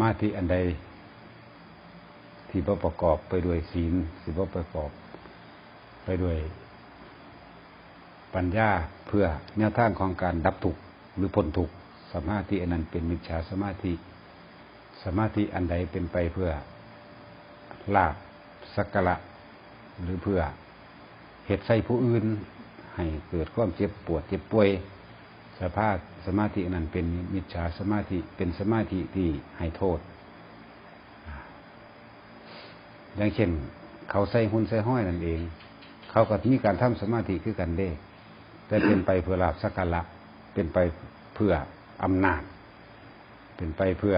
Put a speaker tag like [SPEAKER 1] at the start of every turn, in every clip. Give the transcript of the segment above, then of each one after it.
[SPEAKER 1] มาธิอันใด ที่ประกอบไปด้วยศีลสิบ่ประกอบไปด้วยปัญญาเพื่อแนวทางของการดับทุกข์หรือพ้นทุกข์สมาธิอันนั้นเป็นมิจฉาสมาธิ สมาธิอันใดเป็นไปเพื่อลาบสักกะละหรือเพื่อเหตุใส่ผู้อื่น ให้เกิดความเจ็บปวดเจ็บป่วย สภาพสมาธินั้นเป็นมิจฉาสมาธิเป็นสมาธิที่ให้โทษอย่างเช่น เขาใส่หุ่นใส่ห้อยนั่นเอง เขาก็มีการทำสมาธิคือกันเด้ แต่เป็นไปเพื่อลาบสักการะเป็นไปเพื่ออำนาจ เป็นไปเพื่อ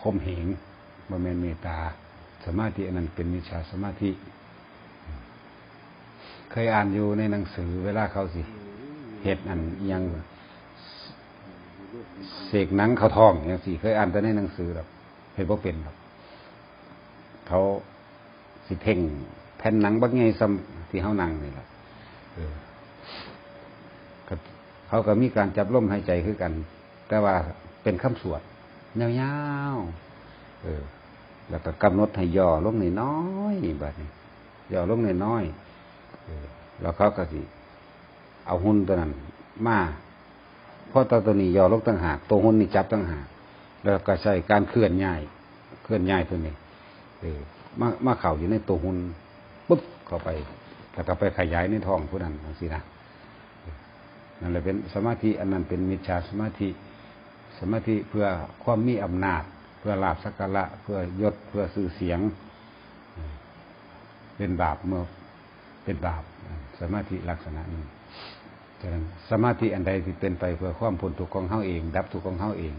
[SPEAKER 1] คมเหงบำเพ็ญเมตตา สมาธิอันนั้นเป็นมิจฉาสมาธิ เคยอ่านอยู่ในหนังสือเวลาเขาสิ เหตุอันยังเสกหนังเขาทองอย่างสิเคยอ่านแต่ในหนังสือแบบเห็นว่าเป็นครับ เขาสิเพ่งแผ่นหนังบักไงซ้ำที่เขานั่งนี่แหละเออเขาก็มีการจับลมหายใจคือกัน แต่ว่าเป็นคำสวดยาวๆเออ แล้วก็กำหนดให้ย่อลงในน้อยแบบนี้ย่อลงในน้อยๆเออแล้วเขาก็สิ เอาหุ่นตัวนั้น มาเพราะตัวตัวนี้ย่อลงต่างหากตัวหุ่นนี่จับต่างหากแล้วก็ใช้การเคลื่อนย้าย เคลื่อนย้ายตัวนี้เออมามาเข่าอยู่ในตัวหุ่นปุ๊บเข้าไปแล้วก็ไปขยายในท้องผู้นั้นสินะนั่นแหละเป็นสมาธิอันนั้นเป็นมิจฉาสมาธิ สมาธิเพื่อความมีอำนาจ เพื่อลาบสักการะเพื่อยศเพื่อสื่อเสียง เป็นบาปเมื่อเป็นบาปสมาธิลักษณะนี้ ฉะนั้นสมาธิอันใดที่เป็นไปเพื่อความพ้นทุกข์ของเฮาเอง ดับทุกข์ของเฮาเอง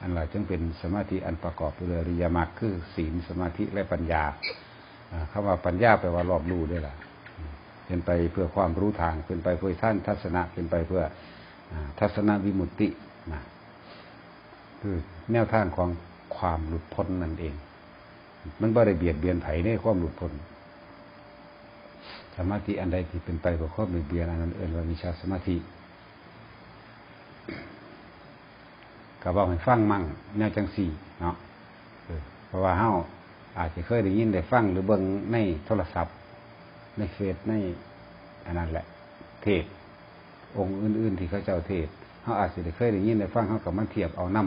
[SPEAKER 1] อันว่าจึงเป็นสมาธิอันประกอบด้วยอริยมรรคคือศีลสมาธิและปัญญาคำว่าปัญญาแปลว่ารอบรู้ด้วยล่ะเป็นไปเพื่อความรู้ทางเป็นไปเพื่อท่านทัศนะเป็นไปเพื่อทัศนวิมุตตินะคือแนวทางของความหลุดพ้นนั่นเอง มันไม่ได้เบียดเบียนไผ่ในความหลุดพ้น สมาธิอันใดที่เป็นไปเพื่อความเบียดเบียนอันนั้นเอื่นว่ามิชาสมาธิก็บอกให้ฟังมั่งแนวจังสี่เนาะเพราะว่าเฮาอาจจะเคยได้ยินได้ฟังหรือเบิ่งในโทรศัพท์ ในเฟซในอันนั้นแหละ เทศ องค์อื่น ๆ ที่เขาเจ้าเทศเขาอาจจะได้เคยได้ยินได้ฟังเขากับมันเทียบเอานํ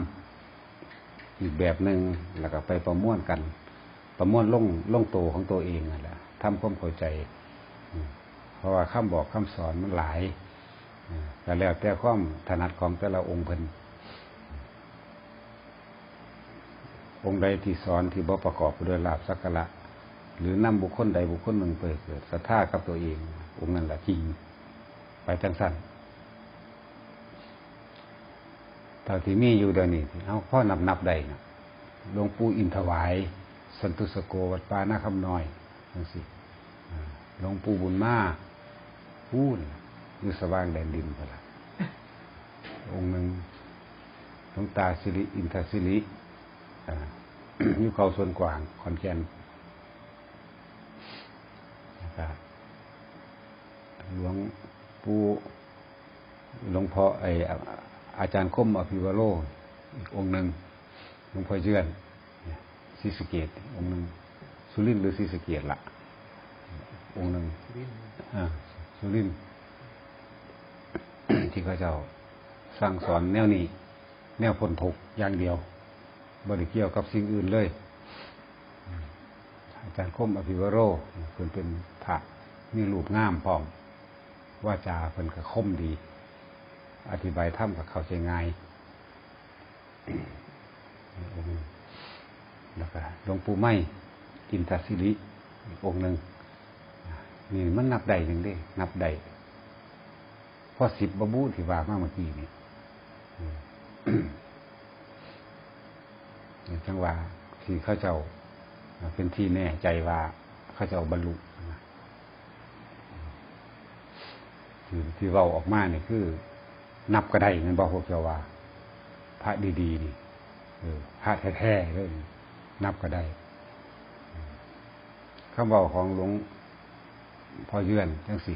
[SPEAKER 1] อีกแบบหนึ่งแล้วก็ไปประมวลกัน ประมวลลงลงโตของตัวเองนั่นแหละทำความเข้าใจ ราะว่าคำบอกคำสอนมันหลายแต่แล้วแต่ความถนัดของแต่ละองค์เพิ่นองค์ใดที่สอนที่บ่ประกอบไปด้วยลาบสักการะหรือนำบุคคลใดบุคคลหนึ่งไปเกิดศรัทธากับตัวเอง องค์นั้นแหละจริง ไปจังสั้นเท่าที่มีอยู่เดี๋ยวนี้เอาพ่อนับนับได้นะหลวงปู่อินถวาย สันตุสโกวัดป่านาคำน้อยจังสิหลวงปู่บุญมา พูนอยู่สว่างแดนดินไปละองค์หนึ่งหลวงตาสิริอินทศิริอยู่เขาส่วนกวางขอนแก่นนะครับหลวงปู่หลวงพ่อไออาจารย์คมอภิวโรอีกองค์หนึ่งหลวงพ่อเชื่อนศิสเกตองค์หนึ่งสุรินทร์หรือศิสเกตละองค์หนึ่ง สุรินที่เขาเจ้าสร้างสอนแนวนี้ แนวพ้นทุกอย่างเดียวบริเกี่ยวกับสิ่งอื่นเลย อาจารย์คมอภิวโรเพิ่นเป็นพระมีรูปงามพร้อมว่าจาเพิ่นก็คมดี อธิบายถ้ำกับเขาใจง่ายแล้วก็หลวงปู่ไม้อินทศิริอีกองค์หนึ่ง นี่มันนับใดหนึ่งเด้ นับใดพอสิบบบูที่ว่ามาเมื่อกี้นี่จังว่าที่เขาเจ้าเป็นที่แน่ใจว่าเขาเจ้าบรรลุที่ที่เราออกมาเนี่ยคือ นับก็ได้นั่นบอกพวกเจ้าว่า พระดีๆนี่พระแท้ๆเลยนับก็ได้คำบอกของหลวง พอเยื่อนจังสิ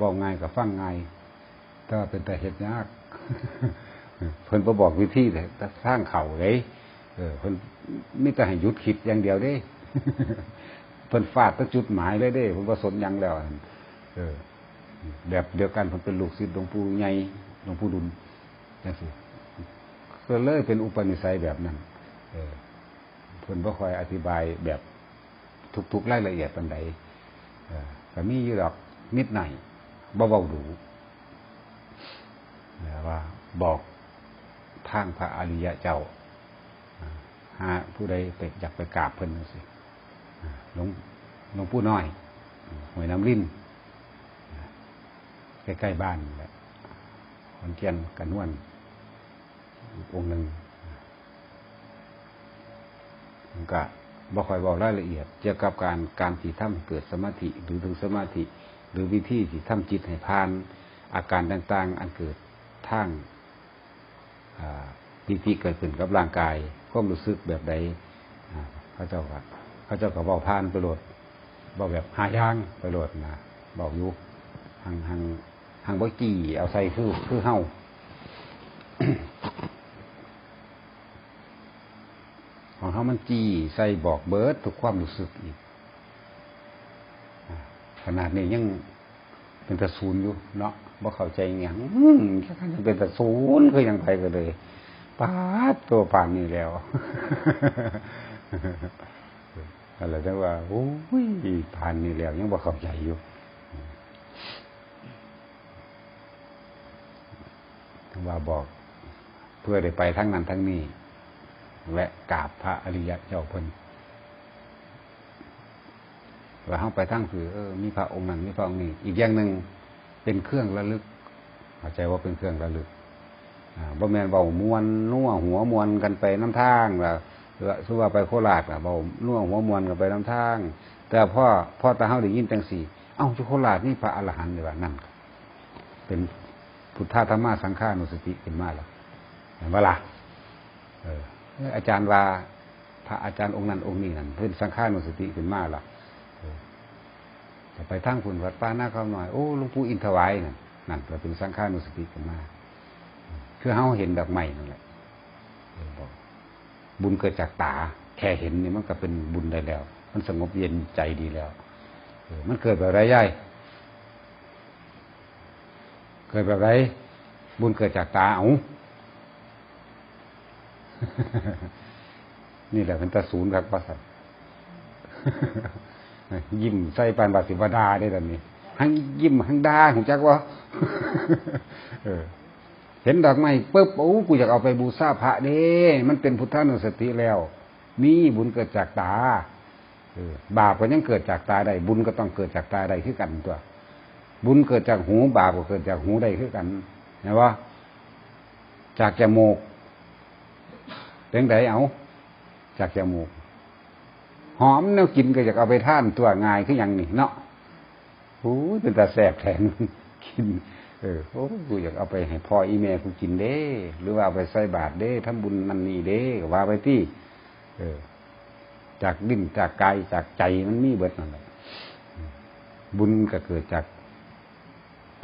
[SPEAKER 1] บอกง่ายกับฟังง่ายแต่เป็นแต่เหตุยากเพิ่นบ่บอกวิธีแต่สร้างเข่าเลยเออเพิ่นมีแต่ให้หยุดคิดอย่างเดียวเด้เพิ่นฟาดตั้จุดหมายเลยเด้เพิ่นบ่สนยังแล้วเออ แบบเดียวกันเพิ่นเป็นลูกศิษย์หลวงปู่ใหญ่หลวงปู่ดุลจังซี่ก็เลยเป็นอุปนิสัยแบบนั้น เออเพิ่นบ่ค่อยอธิบายแบบ ทุกๆรายละเอียดปานใดก็มีอยู่ดอกนิดหน่อยบ่เว้าดูแต่ว่าบอกทางพระอริยะเจ้าหาผู้ใดไปอยากไปกราบเพิ่นจังซี่อ่าหลวงหลวงปู่น้อยหวยน้ำลิ้นใกล้ๆบ้านแหละขอนเกียนกันนวนอีกองค์หนึ่งก็ บ่ค่อยบอกรายละเอียดเกี่ยวกับการการที่ทำเกิดสมาธิหรือถึงสมาธิ หรือวิธีที่ทำจิตให้ผ่าน อาการต่างๆ อันเกิดทางวิธีเกิดขึ้นกับร่างกายความรู้สึกแบบใดอ่าเจ้าก็เขาเจ้าก็บอกผ่านไปโลดบอกแบบหายางไปโลดนะบอกอยุหังหังหังบ่กี่เอาใส่คือคือเฮา ของ เขามันจี้ใส่บอกเบิร์ดทุกความรู้สึกอีกขนาดนี้ยังเป็นตะศูนอยู่เนาะบ่เข้าใจอย่างแค่นั้นยังเป็นตะศูนย์คือยังไปก็เลยปาดตัวป่านนี้แล้วอะไรจังว่าโอ้ยผ่านนี้แล้วยังบ่เข้าใจอยู่ถึงว่าบอก เพื่อได้ไปทั้งนั้นทั้งนี้ แวะกราบพระอริยะเจ้าเพิ่นว่าเข้าไปทั้งคือเออมีพระองค์นั้นมีพระองค์นี้ อีกอย่างหนึ่งเป็นเครื่องระลึกเข้าใจว่าเป็นเครื่องระลึกอ่าบ่แมนเบามวนนัวหัวมวนกันไปน้ำทางล่ะหรือว่าสุว่าไปโคราชล่ะเบานัวหัวมวนกันไปน้ำทาง แต่พ่อพ่อตาเฮาได้ยินจังสี่ เอ้าจุโคราชนี่พระอรหันต์เลยว่านั่นเป็นพุทธธรรมสังฆานุสติขึ้นมาแล้วเห็นว่าล่ะ อาจารย์ว่าพระอาจารย์องค์นั้นองค์นี้นั่นเป็นสังฆานุสติขึ้นมาล่ะเออแต่ไปทั้งคุณวัดป้าหน้าเขาหน่อยโอ้หลวงปู่อินทวายนั่นนั่นก็เป็นสังฆานุสติขึ้นมาคือเฮาเห็นดอกไม้นั่นแหละบุญเกิดจากตา แค่เห็นนี่มันก็เป็นบุญได้แล้ว มันสงบเย็นใจดีแล้วมันเกิดแบบไรย่ายเกิดแบบไรบุญเกิดจากตาเอา นี่แหละเป็นตาศูนย์ครับป้าสัตว์ยิ้มใส่ปานบาสิบดาได้ตอนนี้ทั้งยิ้มทั้งดาของจักว่าเออ เห็นดอกไม้ปุ๊บโอ้กูอยากเอาไปบูชาพระเด้มันเป็นพุทธานุสติแล้วมีบุญเกิดจากตาเออบาปก็ยังเกิดจากตาได้ บุญก็ต้องเกิดจากตาได้คือกันตัว บุญเกิดจากหู บาปก็เกิดจากหูได้คือกันเห็นว่าจากจมูก เป็นไดเอา จากจมูก หอมแนวกินก็อยากเอาไปท่านตัวง่ายคืออย่างนี้เนาะโอ้ยเป็นตาแสบแทนกิน เออโอ้กูอยากเอาไปให้พ่ออีเมลกูกินเด้ หรือว่าเอาไปใส่บาตรเด้ทำบุญนั่นนี่เด้ว่าไปที่เออ จากดิ้นจากกายจากใจมันมีเบิดนั่นแหละบุญก็เกิดจาก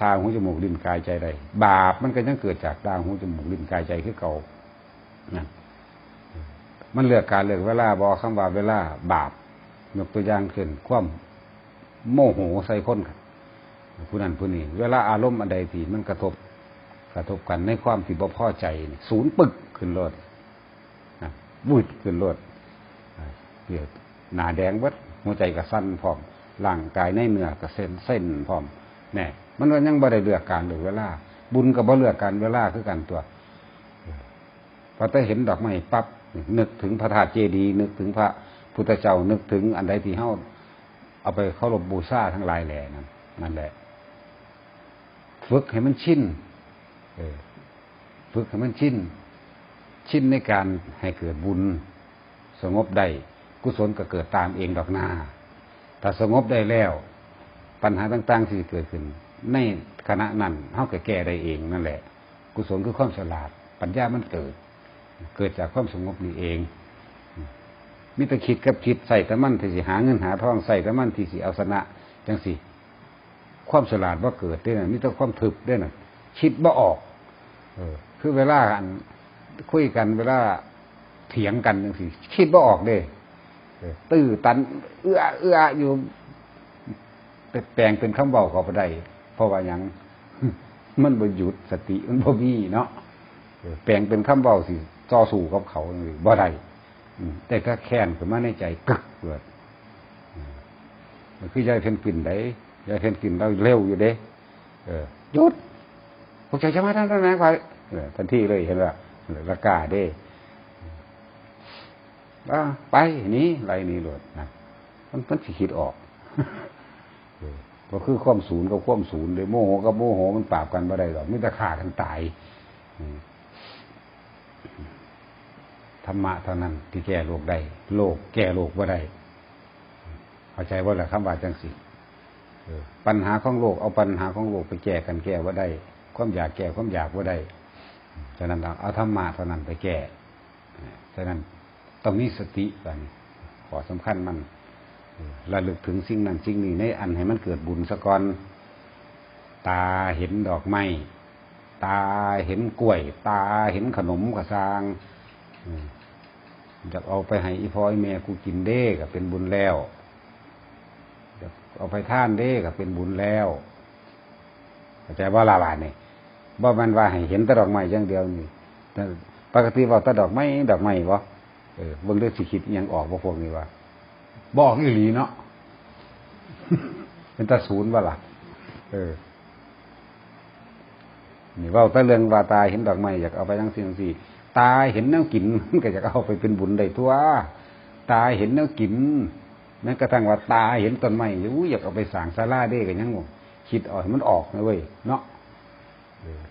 [SPEAKER 1] ทางหูจมูกลิ้นกายใจใดบาปมันก็ยังเกิดจากตาหูจมูกลิ้นกายใจคือเก่านั่น มันเลือกการเลือกเวลาบอคำว่าเวลาบาปยกตัวอย่างเช่นความโมโหใส่คนครับผู้นั้นผู้นี้เวลาอารมณ์อันใดที่มันกระทบกระทบกันในความที่บ่พอใจศูนย์ปึกขึ้นรถนะบุดขึ้นรถเดือดหนาแดงเบิดหัวใจกระสั้นพร้อมร่างกายในเนื้อกระเส้นเส้นพร้อมแน่มันก็ยังบ่ได้เลือกการหรือเวลา บุญกับบ่เลือกการเวลาคือกันตัวพอได้เห็นดอกไม้ปั๊บ นึกถึงพระธาตุเจดีย์นึกถึงพระพุทธเจ้านึกถึงอันใดที่เฮาเอาไปเคารพบูชาทั้งหลายแหล่นั่นนั่นแหละ ฝึกให้มันชินฝึกให้มันชินชินในการให้เกิดบุญ สงบได้กุศลก็เกิดตามเองดอกนาถ้าสงบได้แล้ว ปัญหาต่างๆที่เกิดขึ้น ในขณะนั้นเขาก็แก้ได้เองนั่นแหละ กุศลคือความฉลาด ปัญญามันเกิด เกิดจากความสงบนี่เองมิตรคิดกับคิดใส่แต่มันที่สิหาเงินหาทองใส่แต่มันที่สิเอาชนะจังสิความฉลาดว่าเกิดด้วยนะมิตรความถึกด้วยนะคิดว่าออก เออ คือเวลาอันคุยกันเวลาเถียงกันจังซี่คิดบ่ออกเด้ตื้อตัน เอื้อเอื้ออยู่แปลงเป็นคำเว้าก็บ่ได้เพราะว่ายังมันบ่หยุดสติมันบ่มีเนาะแปลงเป็นคำเว้าสิ ต่อสู้กับเขาจังซี่บ่ได้แต่ก็แค้นขึ้นมาในใจกึกเกิดอืมมันคือยายเพนกลิ่นได้ยายเพนกลิ่นเราเร็วอยู่เด้เออหยุดพวกใจจะมาทำทำไมไปเออทันทีเลยเห็นว่าละกาเด้อ่าไปนี้ไรนี้โลดนะมันมันสิคิดออกก็คือความศูนย์กับความศูนย์เลยโมโหกับโมโหมันปราบกันไม่ได้หรอกมิตรขากันตายอื ธรรมะเท่านั้นที่แก้โลกได้ โลกแก้โลกว่าได้เข้าใจว่าแหละคำว่าจังสิปัญหาของโลกเอาปัญหาของโลกไปแก้กันแก้ว่าได้ ความอยากแก้ความอยากว่าได้ฉะนั้นเอาเอาธรรมะเท่านั้นไปแก้ฉะนั้นต้องมีสติกันขอสำคัญมันระลึกถึงสิ่งนั้นสิ่งนี้ในอันให้มันเกิดบุญสะก่อนตาเห็นดอกไม้ตาเห็นกล้วย ตาเห็นขนมกระซาง อืมจะเอาไปให้อีพอยแม่กูกินเด้ก็เป็นบุญแล้วจะเอาไปท่านเด้ก็เป็นบุญแล้วเข้าใจว่าลาบานนี่บ่มันว่าให้เห็นต่ดอกไม้อย่างเดียวนี่แต่ปกติว่าต่ดอกไม้ดอกไม้บ่เออเบิ่งเด้อสิคิดยังออกบ่พวกนี้ว่าบอกอีหลีเนาะเป็นตาศูนย์ว่าล่ะ เออนี่ว่าแตะเรื่องว่าตาเห็นดอกไม้อยากเอาไปทั้งสิ่งทั้งสี่ ตาเห็นแนวกินมันก็อยากเอาไปเป็นบุญได้ทั่วตาเห็นแนวกินแม้กระทั่งว่าตาเห็นต้นไม้อู้อยากเอาไปสางศาลาได้กันยังงคิดออกมันออกนะเว้ยเนาะเออ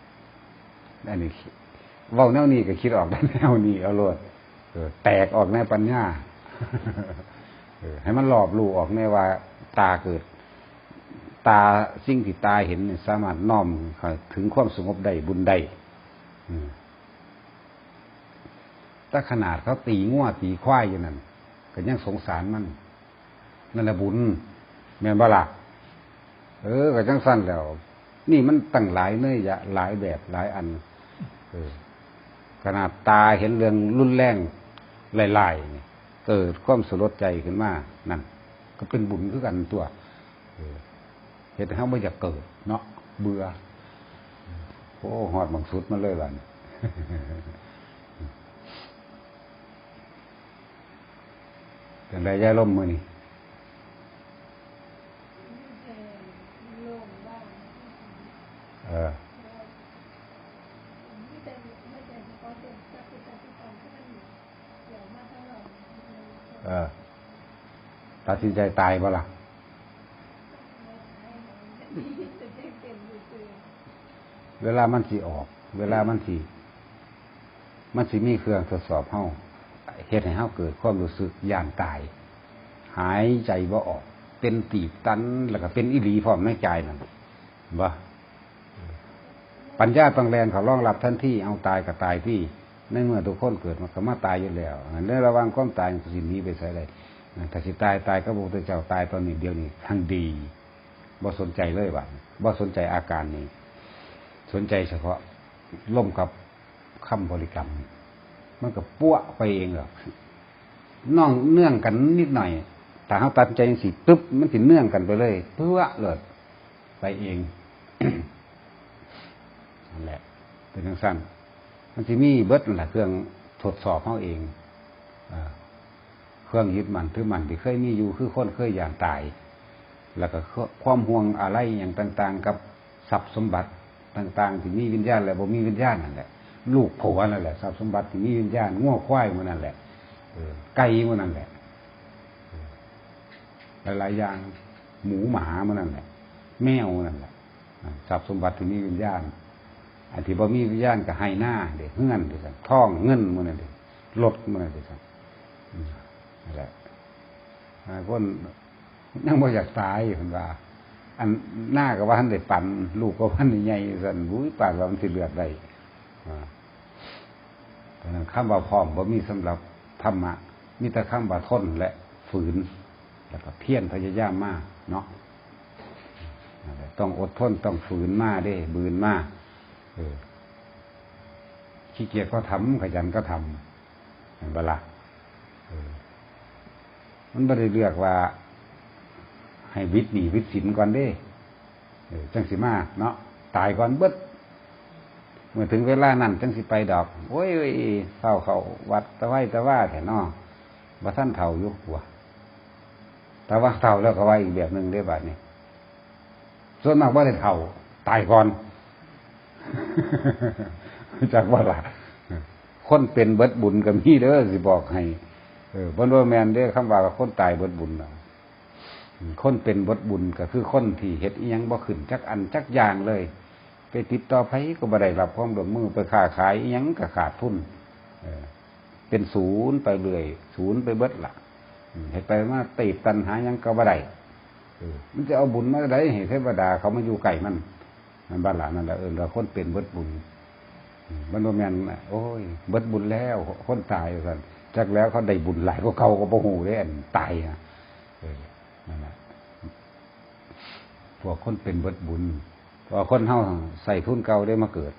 [SPEAKER 1] อันนี้เว้าแนวนี้ก็คิดออกได้แนวนี้เอาโลดเออแตกออกในปัญญาให้มันหลอบรู้ออกในว่า ตาเกิด ตาสิ่งที่ตาเห็นสามารถน้อมถึงความสงบได้บุญได้อื ถ้าขนาดเขาตีง่วตีควายอยู่นั่นก็ยังสงสารมันนั่นแหละบุญแม่นบล่ะเออก็จังสั้นแล้ว นี่มันตั้งหลายเนื้อยะหลายแบบหลายอัน เออ ขนาดตาเห็นเรื่องรุนแรงหลายๆเกิดความสลดใจขึ้นมานั่นก็เป็นบุญคือกันตัวเห็นเขาไม่อยากเกิด เนาะเบื่อโอ้หอดบางสุดมาเลยล่ะ นี่เป็นไรย่าล่มมือนี่เออ
[SPEAKER 2] ไม่แต่ไม่แต่เฉพาะเด็กจะเป็นการที่ตอนที่มันเกี่ยวมาตลอด
[SPEAKER 1] เออตัดสินใจตายบ่ล่ะ
[SPEAKER 2] เว
[SPEAKER 1] ลามันสีออก เวลามันสี มันสีมีเครื่องทดสอบเฮา เฮ็ดให้เฮาเกิดความรู้สึกย่านตาย หายใจบ่ออก เป็นตีบตัน แล้วก็เป็นอิรีพร้อมในใจนั่นบ่ปัญญาต้องแรงเขารองรับทันที่เอาตายกับตายที่ในเมื่อทุกคนเกิดมันก็มาตายอยู่แล้วในระว่างความตายสิหนีไปใส่ได้ถ้าสิตายตายก็บอกตัวเจ้าตายตอนนี้เดียวนี้ทั้งดีบ่สนใจเลยว่บ่สนใจอาการนี้ สนใจเฉพาะล่มกับคำบริกรรม มันก็ปั้วไปเองหรอกน้องเนื่องกันนิดหน่อยถ้าเขาตัดใจสิปึ๊บมันสิเนื่องกันไปเลยเพื่อเลยไปเองนั่นแหละ เป็นทั้งสั้นมันจะมีเบิดแหละเครื่องทดสอบเขาเองอเครื่องยึดมันถือมันที่เคยมีอยู่คือคนเคยอย่างตาย แล้วก็ความห่วงอะไรอย่างต่าง ๆ กับทรัพย์สมบัติต่าง ๆ ที่มีวิญญาณและบ่มีวิญญาณนั่นแหละ ลูกผัวนั่นแหละทรัพย์สมบัติที่มีวิญญาณง้อควายมันนั่นแหละไก่มันนั่นแหละหลายๆอย่างหมูหมามันนั่นแหละ แมวมันนั่นแหละทรัพย์สมบัติที่มีวิญญาณอันที่บ่มีวิญญาณก็ให้หน้าเด็กเงินเด็กท่องเงินมันนั่นเด็กรถมันนั่นเด็กนั่นแหละอ่าคนยังบ่อยากตายอยู่คนว่า อันหน้าก็ว่าท่านได้ปั่นลูกก็ว่าท่านได้ใหญ่สันบุ้ยปากว่ามันสิเลือดได้ เพราะนั้นคำว่าพร้อมบ่ามีสำหรับธรรมะมีแต่คำว่าทนและฝืน แล้วก็เพียรพยายามมากเนาะต้องอดทนต้องฝืนมาได้บืนมาเออขี้เกียจก็ทำขยันก็ทำเห็นปะละ่ะมันไม่ได้เลือกว่า ให้วิทย์หนีวิทย์สินก่อนเด้จังสิมาเนาะตายก่อนเบิด เมื่อถึงเวลานั้นจังสิไปดอก โอ้ยเข้าเขาวัดตะไว้ตะว่าแถนอบ่ท่านเท่าอยุกหัวแต่ว่าเท่าแล้วก็ว่าอีกแบบหนึ่งได้บัดนี้ส่วนมากว่าได้เท่าตายก่อนจากว่าละคนเป็นเบิดบุญกับมีเด้อสิบอกให้ เออบนว่าแมนเด้อคำว่าคนตายเบิดบุญนะคนเป็นเบิดบุญก็คือคนที่เฮ็ดอียังบ่ขึ้นจักอันจักอย่างเลย ไปติดต่อไผก็บ่ได้รับความร่วมมือไปค้าขายยังก็ขาดทุนเป็นศูนย์ไปเรื่อยศูนย์ไปเบิดละเฮ็ดไปมาติดตันหายังก็บ่ได้มันจะเอาบุญมาได้ให้เทวดาเขามาอยู่ไก่มันมันบ้านหลานนั่นแหละเออเราคนเป็นเบิดบุญมันบ่แมนโอ้ย เบิดบุญแล้ว คนตายว่าซั่นจักแล้วเขาได้บุญหลายกว่าเกาก็บ่ฮู้เด้อันตายอะนั่นแหละพวกคนเป็นเบิดบุญ เพอคนเฮาใส่ทุนเก่าได้มาเกิด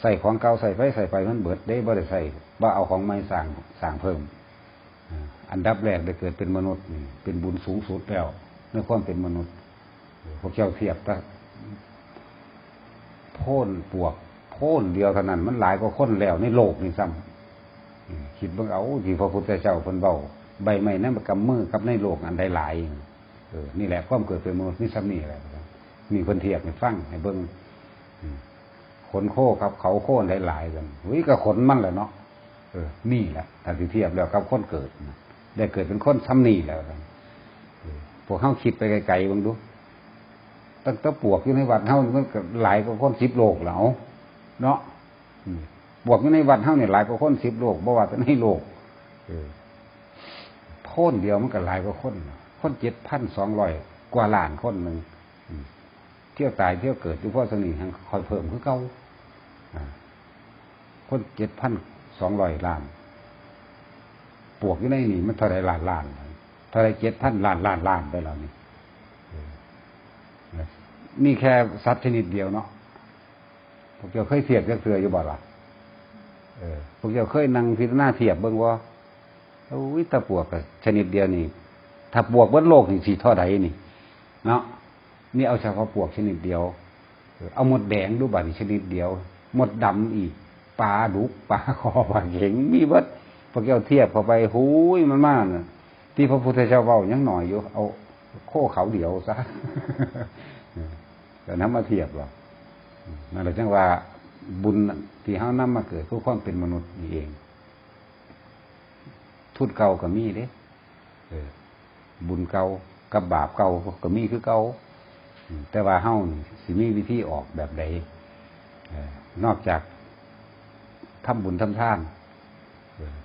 [SPEAKER 1] ใส่ของเก่าใส่ไฟใส่ไฟมันเบิดได้บ่ได้ใส่บ่เอาของใหม่สร้างสร้างเพิ่ม อันดับแรกได้เกิดเป็นมนุษย์นี่เป็นบุญสูงสุดแล้วในความเป็นมนุษย์ พวกเจ้าเทียบถ้าโพ่นปวกโพ่นเดียวเท่านั้น มันหลายกว่าคนแล้วในโลกนี่ซ้ำคิดเบิ่งเอาที่พระพุทธเจ้าเพิ่นเว้าใบไม้นั้นมันกำมือกับในโลกอันใดหลายเออนี่แหละความเกิดเป็นมนุษย์นี่ซ้ำนี่แหละ มีคนเทียบให้ฟังให้เบิ้งอืมขนโค้ครับเขาโค้นหลายๆกันวิก็ขนมันแหละเนาะเออ นี่แหละถ้าที่เทียบแล้วกับคนเกิดได้เกิดเป็นคนซ้ำนี่แล้วกันพวกเข้าคิดไปไกลๆบ้างดูตั้งแต่ปวกอยู่ในวัดเท่ามันก็หลายกว่าคนสิบโลกแล้วเนาะปวกอยู่ในวัดเท่าเนี่ยหลายกว่าคนสิบโลกบ่ว่าแต่ในโลกโพ่นเดียวมันก็หลายกว่าคน คนเจ็ดพันสองร้อยกว่าล้านคนหนึ่ง เที่ยวตายเที่ยวเกิดอยู่พ่อสนิทยังคอยเพิ่มคือเก่าคนเจ็ดพันสองร้อยล้าน ปวกอยู่ในนี่มันเท่าไรล้านล้านเท่าไรเจ็ดพันล้านล้านล้านไปแล้วนี่นี่แค่สัตว์ชนิดเดียวเนาะพวกเจ้าเคยเทียบกับเสืออยู่บ่ล่ะเอพวกเจ้าเคยนั่งพิจารณาเทียบเบิ่งว่าโอ้ยตาปวกชนิดเดียวนี่ ถ้าปวกบิดโลกนี่สีเท่าใดนี่ เนาะ นี่เอาเฉพาะปวกชนิดเดียว เอาหมดแดงดูบัตรชนิดเดียว หมดดำอีกปลาดุกปลาคอปลาเข็งมีเบิดพอแก้วเทียบเข้าไปหูยมันมากนะที่พระพุทธเจ้าเว้ายังหน่อยอยู่ เอาโค้เขาเดียวซะแต่น้ำมาเทียบหรอกนั่นแหละจังว่าบุญที่เฮานำมาเกิดเพื่อความเป็นมนุษย์นี่เอง ทุนเก่าก็มีเด้เออบุญเก่ากับบาปเก่าก็มีคือเก่า แต่ว่าเฮ้า่สิมีวิธีออกแบบใดนอกจากทำบุญทำทานเอ่อ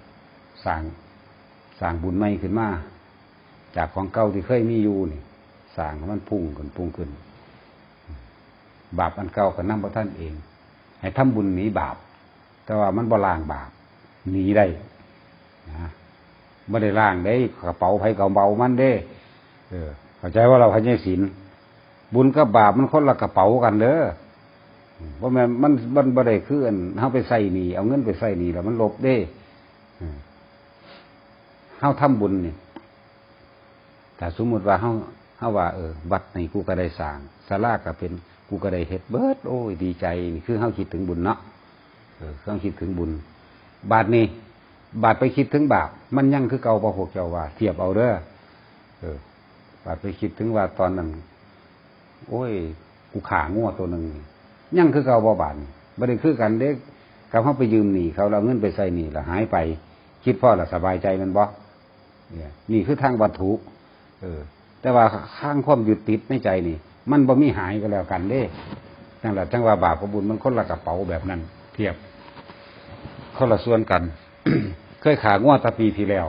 [SPEAKER 1] สร้างสร้างบุญใหม่ขึ้นมา จากของเก่าที่เคยมีอยู่นี่สร้างมันพุ่งขึ้นพุ่งขึ้น บาปอันเก่าก็นำพระท่านเอง ให้ทำบุญหนีบาป แต่ว่ามันบ่ล้างบาปหนีได้นะไม่ได้ล่างได้กระเป๋าไผกระเป๋ามันได้เข้าใจว่าเราพญศีล บุญกับบาปมันคนละกระเป๋ากันเด้อเพราะมันมันมันบ่ได้คืออันเฮาไปใส่หนีเอาเงินไปใส่หนีแล้วมันลบได้เฮาทำบุญนี่แต่สมมุติว่าเฮาเฮาว่า เออวัดนี่กูก็ได้สร้างศาลาก็เป็นกูก็ได้เฮ็ดเบิดโอ้ยดีใจนี่คือเฮาคิดถึงบุญเนาะเออเฮาคิดถึงบุญ บาทนี้บาทไปคิดถึงบาปมันยังคือเก่าพระพวกเจ้าว่า เทียบเอาเด้อเออบาทไปคิดถึงว่าตอนนั้น โอ้ย กูขางัวตัวหนึ่งยังคือเก่าบ่บานี่บ่ได้คือกันเด็กกับเขาไปยืมหนี้เขาเราเงินไปใส่หนี้แล้วหายไป คิดพ่อละสบายใจมันบ่เนี่ยนี่คือทางวัตถุเออ แต่ว่าข้างความยึดติดในใจนี่ มันบ่มีหายก็แล้วกันเด้นั่นแหละจังว่าบาปกับบุญมันคนละกระเป๋าแบบนั้น เทียบคนละส่วนกัน เคยขางัวตะปีที่แล้ว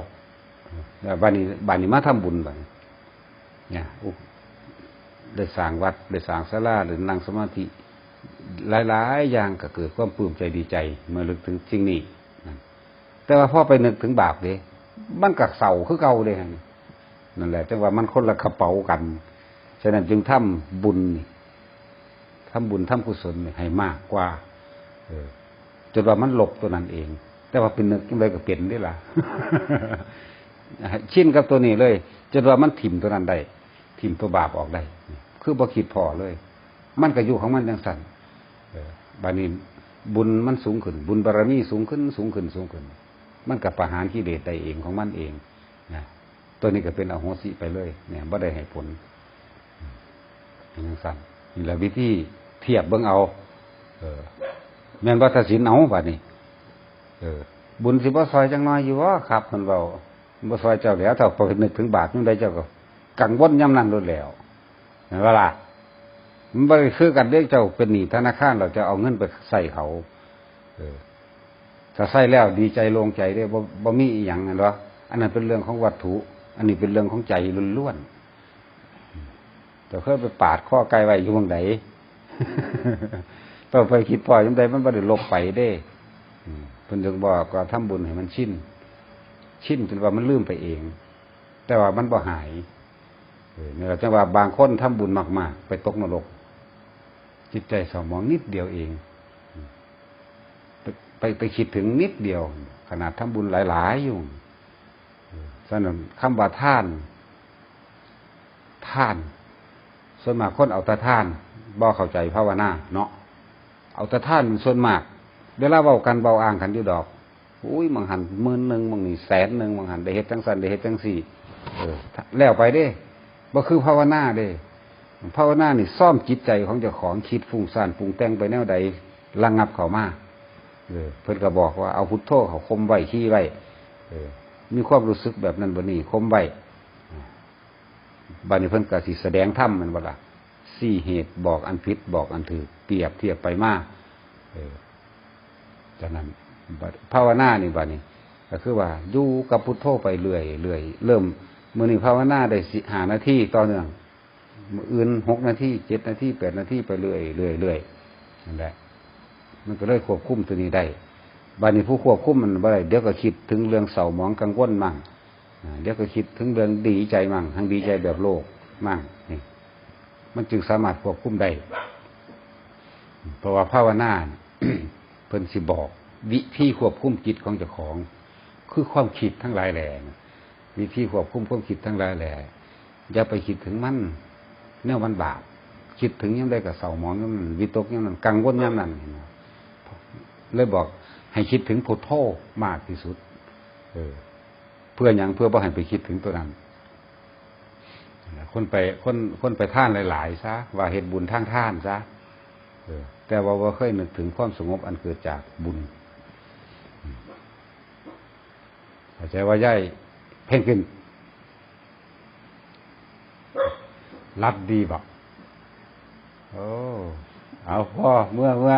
[SPEAKER 1] บานนี้บานนี้มาทำบุญบานเนี่ย ได้สร้างวัดได้สร้างศาลาหรือนั่งสมาธิ หลายๆอย่างก็เกิดความปลื้มใจดีใจ เมื่อลึกถึงสิ่งนี้แต่ว่าพอไปนึกถึงบาปเด้มันกักเศร้าคือเก่าเลยนั่นแหละจังว่ามันคนละกระเป๋ากัน ฉะนั้นจึงทำบุญนี่ทำบุญทำกุศลให้มากกว่า เออจนว่ามันหลบตัวนั้นเอง แต่ว่าเป็นนึกยังไงก็เป็นได้ล่ะ ชินกับตัวนี้เลยจนว่ามันถิ่มตัวนั้นได้ ถิ่มตัวบาปออกได้ คือบ่คิดพอเลย มันก็อยู่ของมันจังสั่นบานี้บุญมันสูงขึ้น บุญบารมีสูงขึ้น สูงขึ้นสูงขึ้น มันกับประหารกิเลสได้เองของมันเองนะตัวนี้ก็เป็นอโหสิไปเลย เนี่ยบ่ได้ให้ผลจังสั่นนี่แหละวิธีเทียบเบิ่งเอา เออแม่นว่าตัดสินเอาบัดนี้เออ บุญสิบ่ซอยจังน้อยอยู่ว่าครับมันเบาบ่ซอยเจ้าแล้วถ้าพอนึกถึงบาปยังได้เจ้าก็ กังวลย่ำนั้นโดนแล้วเห็นว่าล่ะมันได้คือกันเรียกเจ้าเป็นหนี้ธนาคารเราจะเอาเงินไปใส่เขา เออถ้าใส่แล้วดีใจโลงใจได้บ่บ่มีอีหยังนั่นวะอันนั้นเป็นเรื่องของวัตถุ อันนี้เป็นเรื่องของใจล้วนๆแต่เคยไปปาดข้อไกลไว้อยู่เมืองไหนต้อไปคิดปล่อยยังไงมันบ่ได้ลบไปเด้เพิ่นจึงบอกก็ทำบุญให้มันชินชินจนว่ามันลืมไปเอง แต่ว่ามันบ่หาย เนี่ยจังว่าบางคนทำบุญมาก ๆ ไปตกนรก จิตใจเศร้าหมองนิดเดียวเอง ไปไปคิดถึงนิดเดียว ขนาดทำบุญหลาย ๆ อยู่เออฉะนั้นคำว่าท่าน ท่าน ส่วนมากคนเอาแต่ท่านบ่เข้าใจภาวนาเนาะเอาแต่ท่านส่วนมาก เวลาเบากันเบาอ่างกันอยู่ดอกอุ้ยมังหันหมื่นหนึ่งมังนี่แสนหนึ่งมังหันได้เฮ็ดจังสันได้เฮ็ดจังสี่ เออ แล้วไปเด้ บ่คือภาวนาเด้ภาวนานี่ซ่อมจิตใจของเจ้าของคิดฟุ้งซ่านปรุงแต่งไปแนวใดระงงับเขามาเออเพิ่นก็บอกว่าเอาพุทโธเขาคมไว้ขี้ไว้เออ มีความรู้สึกแบบนั้นบ่นี่คมไว้บัดนี้เพิ่นก็สิแสดงธรรมมันบ่ล่ะสี่เหตุบอกอันผิดบอกอันถูกเปรียบเทียบไปมาเออจากนั้นบัดภาวนานี่บัดนี้ก็คือว่าอยู่กับพุทโธไปเรื่อยเรื่อยเริ่ม มื้อนี้ภาวนาได้สิหานาทีต่อเนื่องมื้ออื่นหกนาทีเจ็ดนาทีแปดนาทีไปเรื่อยเรื่อยเรื่อยนั่นแหละมันก็เลยควบคุมตัวนี้ได้บานี้ผู้ควบคุมมันบ่ได้เดี๋ยวก็คิดถึงเรื่องเศร้าหมองกังวลมั่งเดี๋ยวก็คิดถึงเรื่องดีใจมั่งทั้งดีใจแบบโลกมั่งนี่มันจึงสามารถควบคุมได้เพราะว่าภาวนาเพิ่นสิบอก วิธีควบคุมจิตของเจ้าของ คือความคิดทั้งหลายแหล่ วิธีควบคุมความคิดทั้งหลายแหล่อย่าไปคิดถึงมันเนี่ยมันบาปคิดถึงยังได้กับเศร้าหมองยังนั้นวิตกยังนั้นกังวลยังนั้นเลยบอกให้คิดถึงพุทโธมากที่สุด เออ เพื่ออย่างเพื่อบ่ให้ไปคิดถึงตัวนั้นคนไปคนคนไปท่านหลายๆซะว่าเหตุบุญทางท่านซะเออ แต่ว่าว่าเคยนึกถึงความสงบอันเกิดจากบุญเข้าใจว่าย่าย เพ่งขึ้น รับดีบอกโอ้ เอาพ่อเมื่อเมื่อ